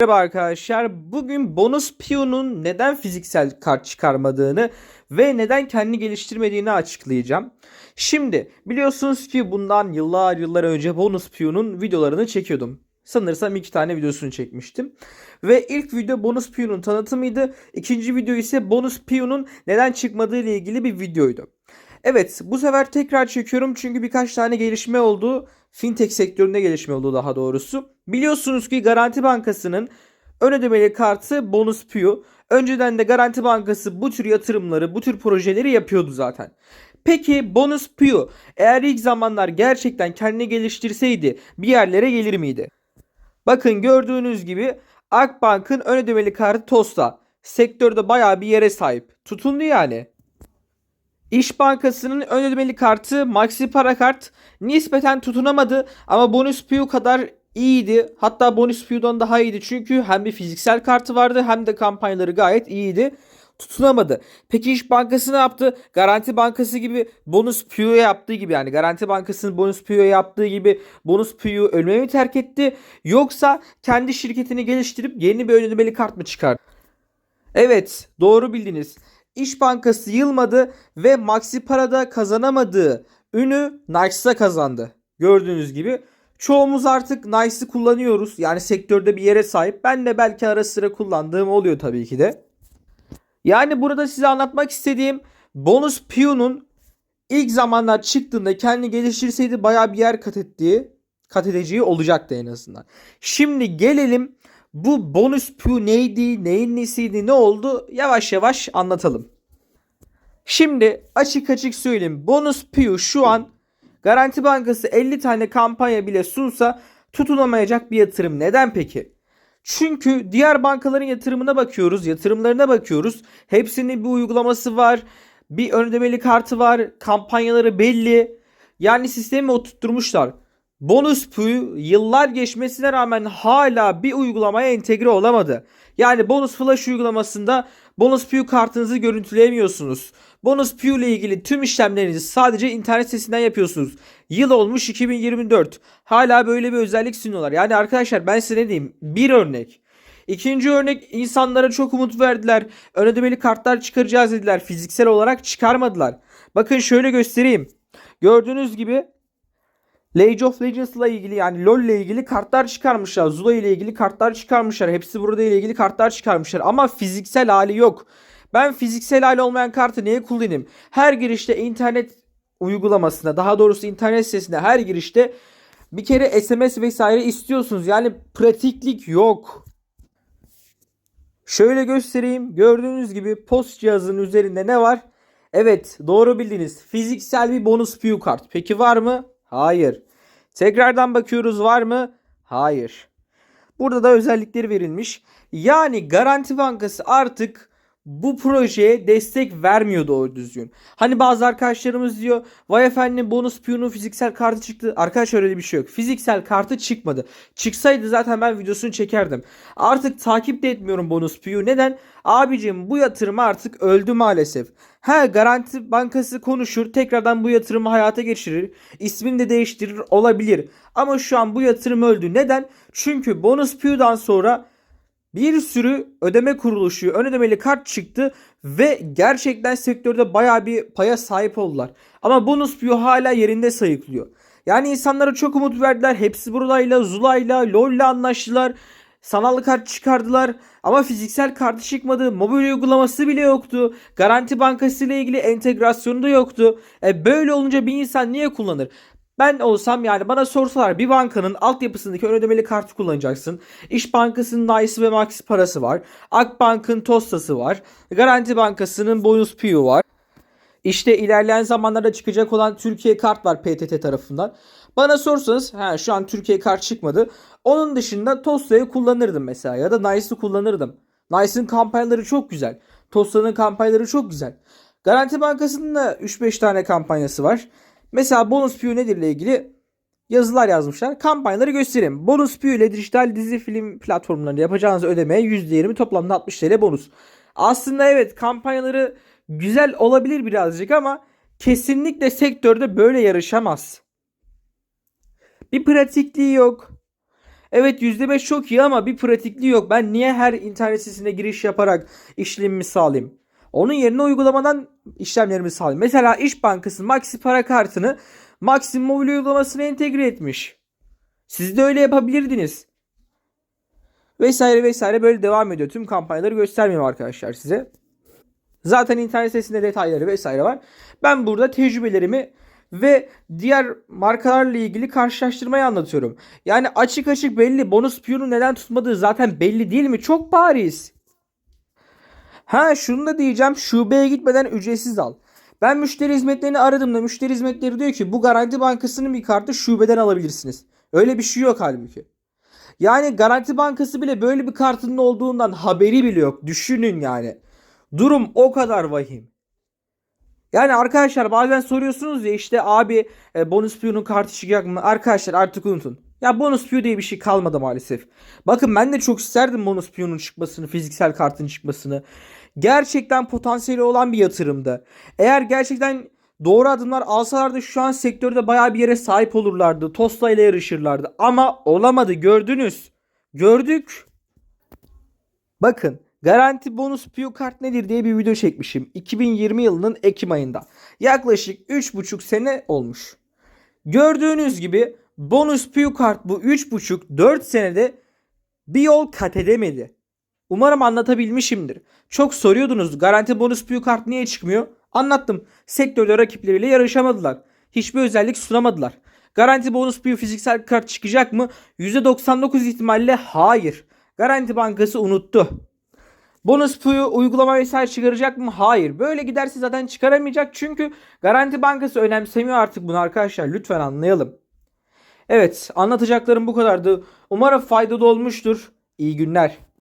Merhaba arkadaşlar. Bugün bonus piyonun neden fiziksel kart çıkarmadığını ve neden kendini geliştirmediğini açıklayacağım. Şimdi biliyorsunuz ki bundan yıllar yıllar önce bonus piyonun videolarını çekiyordum. Sanırsam iki tane videosunu çekmiştim. Ve ilk video bonus piyonun tanıtımıydı. İkinci video ise bonus piyonun neden çıkmadığı ile ilgili bir videoydu. Evet bu sefer tekrar çekiyorum çünkü birkaç tane gelişme oldu. Fintech sektöründe gelişme oldu daha doğrusu. Biliyorsunuz ki Garanti Bankası'nın ön ödemeli kartı Bonus Piyo. Önceden de Garanti Bankası bu tür yatırımları, bu tür projeleri yapıyordu zaten. Peki Bonus Piyo eğer ilk zamanlar gerçekten kendini geliştirseydi bir yerlere gelir miydi? Bakın gördüğünüz gibi Akbank'ın ön ödemeli kartı Tosta. Sektörde bayağı bir yere sahip. Tutundu yani. İş Bankası'nın ön ödemeli kartı Maxi Para Kart nispeten tutunamadı ama Bonus Piyu kadar iyiydi. Hatta Bonus Piyu'dan daha iyiydi çünkü hem bir fiziksel kartı vardı hem de kampanyaları gayet iyiydi. Tutunamadı. Peki İş Bankası ne yaptı? Garanti Bankası gibi Bonus Piyo'ya yaptığı gibi yani Garanti Bankası'nın Bonus Piyo'ya yaptığı gibi Bonus Piyo'yu ölmeye mi terk etti? Yoksa kendi şirketini geliştirip yeni bir ödemeli kart mı çıkardı? Evet doğru bildiniz. İş Bankası yılmadı ve Maxi Para'da kazanamadığı ünü Nice'da kazandı. Gördüğünüz gibi çoğumuz artık Nice'ı kullanıyoruz. Yani sektörde bir yere sahip. Ben de belki ara sıra kullandığım oluyor tabii ki de. Yani burada size anlatmak istediğim Bonus Pio'nun ilk zamanlar çıktığında kendi geliştirseydi bayağı bir yer kat ettiği, kat edeceği olacaktı en azından. Şimdi gelelim bu bonus Pio neydi, neyin nesiydi, ne oldu yavaş yavaş anlatalım. Şimdi açık açık söyleyeyim. Bonus Pio şu an Garanti Bankası 50 tane kampanya bile sunsa tutunamayacak bir yatırım. Neden peki? Çünkü diğer bankaların yatırımına bakıyoruz, yatırımlarına bakıyoruz. Hepsinin bir uygulaması var, bir ön ödemeli kartı var, kampanyaları belli. Yani sistemi oturtturmuşlar. Bonus Pu'yu yıllar geçmesine rağmen hala bir uygulamaya entegre olamadı. Yani Bonus Flash uygulamasında Bonus Pu kartınızı görüntüleyemiyorsunuz. Bonus Pu ile ilgili tüm işlemlerinizi sadece internet sitesinden yapıyorsunuz. Yıl olmuş 2024. Hala böyle bir özellik sunuyorlar. Yani arkadaşlar ben size ne diyeyim? Bir örnek. İkinci örnek insanlara çok umut verdiler. Ön ödemeli kartlar çıkaracağız dediler. Fiziksel olarak çıkarmadılar. Bakın şöyle göstereyim. Gördüğünüz gibi League of Legends ile ilgili yani LoL ile ilgili kartlar çıkarmışlar. Zula ile ilgili kartlar çıkarmışlar. Hepsi burada ile ilgili kartlar çıkarmışlar. Ama fiziksel hali yok. Ben fiziksel hali olmayan kartı niye kullanayım? Her girişte internet uygulamasına daha doğrusu internet sitesine her girişte bir kere SMS vesaire istiyorsunuz. Yani pratiklik yok. Şöyle göstereyim. Gördüğünüz gibi post cihazının üzerinde ne var? Evet doğru bildiniz. Fiziksel bir bonus view kart. Peki var mı? Hayır. Tekrardan bakıyoruz var mı? Hayır. Burada da özellikleri verilmiş. Yani Garanti Bankası artık bu projeye destek vermiyor doğru düzgün. Hani bazı arkadaşlarımız diyor vay efendim bonus piyonun fiziksel kartı çıktı. Arkadaşlar öyle bir şey yok. Fiziksel kartı çıkmadı. Çıksaydı zaten ben videosunu çekerdim. Artık takip de etmiyorum bonus piyu. Neden? Abicim bu yatırım artık öldü maalesef. He Garanti Bankası konuşur tekrardan bu yatırımı hayata geçirir. İsmini de değiştirir olabilir. Ama şu an bu yatırım öldü. Neden? Çünkü bonus piyudan sonra bir sürü ödeme kuruluşu, ön ödemeli kart çıktı ve gerçekten sektörde baya bir paya sahip oldular. Ama bonus piyo hala yerinde sayıklıyor. Yani insanlara çok umut verdiler. Hepsi buradayla, Zula'yla, LoL'la anlaştılar. Sanal kart çıkardılar ama fiziksel kartı çıkmadı. Mobil uygulaması bile yoktu. Garanti Bankası ile ilgili entegrasyonu da yoktu. E böyle olunca bir insan niye kullanır? Ben olsam yani bana sorsalar bir bankanın altyapısındaki ön ödemeli kartı kullanacaksın. İş Bankası'nın Nice ve Max parası var. Akbank'ın Tostası var. Garanti Bankası'nın Bonus Piyu var. İşte ilerleyen zamanlarda çıkacak olan Türkiye kart var PTT tarafından. Bana sorsanız ha, şu an Türkiye kart çıkmadı. Onun dışında Tosta'yı kullanırdım mesela ya da Nice'ı kullanırdım. Nice'ın kampanyaları çok güzel. Tosta'nın kampanyaları çok güzel. Garanti Bankası'nın da 3-5 tane kampanyası var. Mesela bonus piyo nedir ile ilgili yazılar yazmışlar. Kampanyaları göstereyim. Bonus piyo ile dijital dizi film platformlarında yapacağınız ödemeye %20 toplamda 60 TL bonus. Aslında evet kampanyaları güzel olabilir birazcık ama kesinlikle sektörde böyle yarışamaz. Bir pratikliği yok. Evet %5 çok iyi ama bir pratikliği yok. Ben niye her internet sitesine giriş yaparak işlemimi sağlayayım? Onun yerine uygulamadan işlemlerimi sağlayayım. Mesela İş Bankası Maxi para kartını Maxi mobil uygulamasına entegre etmiş. Siz de öyle yapabilirdiniz. Vesaire vesaire böyle devam ediyor. Tüm kampanyaları göstermeyeyim arkadaşlar size. Zaten internet sitesinde detayları vesaire var. Ben burada tecrübelerimi ve diğer markalarla ilgili karşılaştırmayı anlatıyorum. Yani açık açık belli. Bonus piyonu neden tutmadığı zaten belli değil mi? Çok bariz. Ha şunu da diyeceğim. Şubeye gitmeden ücretsiz al. Ben müşteri hizmetlerini aradığımda müşteri hizmetleri diyor ki bu Garanti Bankası'nın bir kartı şubeden alabilirsiniz. Öyle bir şey yok halbuki. Yani Garanti Bankası bile böyle bir kartının olduğundan haberi bile yok. Düşünün yani. Durum o kadar vahim. Yani arkadaşlar bazen soruyorsunuz ya işte abi e, bonus piyonun kartı çıkacak mı? Arkadaşlar artık unutun. Ya bonus piyo diye bir şey kalmadı maalesef. Bakın ben de çok isterdim bonus piyonun çıkmasını, fiziksel kartın çıkmasını. Gerçekten potansiyeli olan bir yatırımdı. Eğer gerçekten doğru adımlar alsalardı şu an sektörde bayağı bir yere sahip olurlardı. Tosla ile yarışırlardı. Ama olamadı gördünüz. Gördük. Bakın Garanti bonus piyo kart nedir diye bir video çekmişim. 2020 yılının Ekim ayında. Yaklaşık 3,5 sene olmuş. Gördüğünüz gibi bonus piyo kart bu 3,5-4 senede bir yol kat edemedi. Umarım anlatabilmişimdir. Çok soruyordunuz garanti bonus piyo kart niye çıkmıyor? Anlattım. Sektörde rakipleriyle yarışamadılar. Hiçbir özellik sunamadılar. Garanti bonus piyo fiziksel kart çıkacak mı? %99 ihtimalle hayır. Garanti Bankası unuttu. Bonus puyu uygulama vesaire çıkaracak mı? Hayır. Böyle giderse zaten çıkaramayacak. Çünkü Garanti Bankası önemsemiyor artık bunu arkadaşlar. Lütfen anlayalım. Evet anlatacaklarım bu kadardı. Umarım faydalı olmuştur. İyi günler.